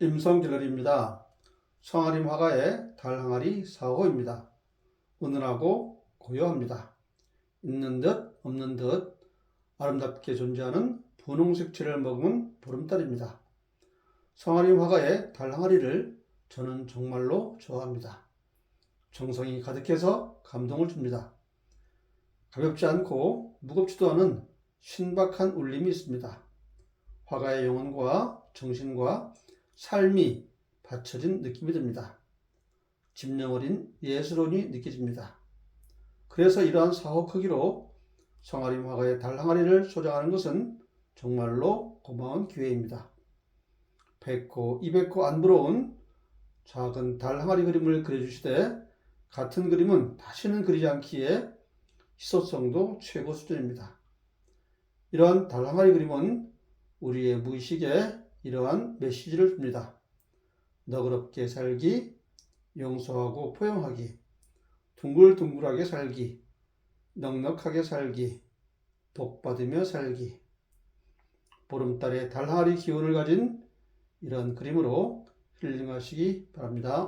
임성갤러리입니다. 성아림 화가의 달 항아리 4호입니다. 은은하고 고요합니다. 있는 듯 없는 듯 아름답게 존재하는 분홍색 채를 머금은 보름달입니다. 성아림 화가의 달 항아리를 저는 정말로 좋아합니다. 정성이 가득해서 감동을 줍니다. 가볍지 않고 무겁지도 않은 신박한 울림이 있습니다. 화가의 영혼과 정신과 삶이 받쳐진 느낌이 듭니다. 집념 어린 예술혼이 느껴집니다. 그래서 이러한 사호 크기로 성아림 화가의 달 항아리를 소장하는 것은 정말로 고마운 기회입니다. 100호, 200호 안 부러운 작은 달 항아리 그림을 그려주시되 같은 그림은 다시는 그리지 않기에 희소성도 최고 수준입니다. 이러한 달 항아리 그림은 우리의 무의식에 이러한 메시지를 줍니다. 너그럽게 살기, 용서하고 포용하기, 둥글둥글하게 살기, 넉넉하게 살기, 복받으며 살기. 보름달의 달항아리 기운을 가진 이런 그림으로 힐링하시기 바랍니다.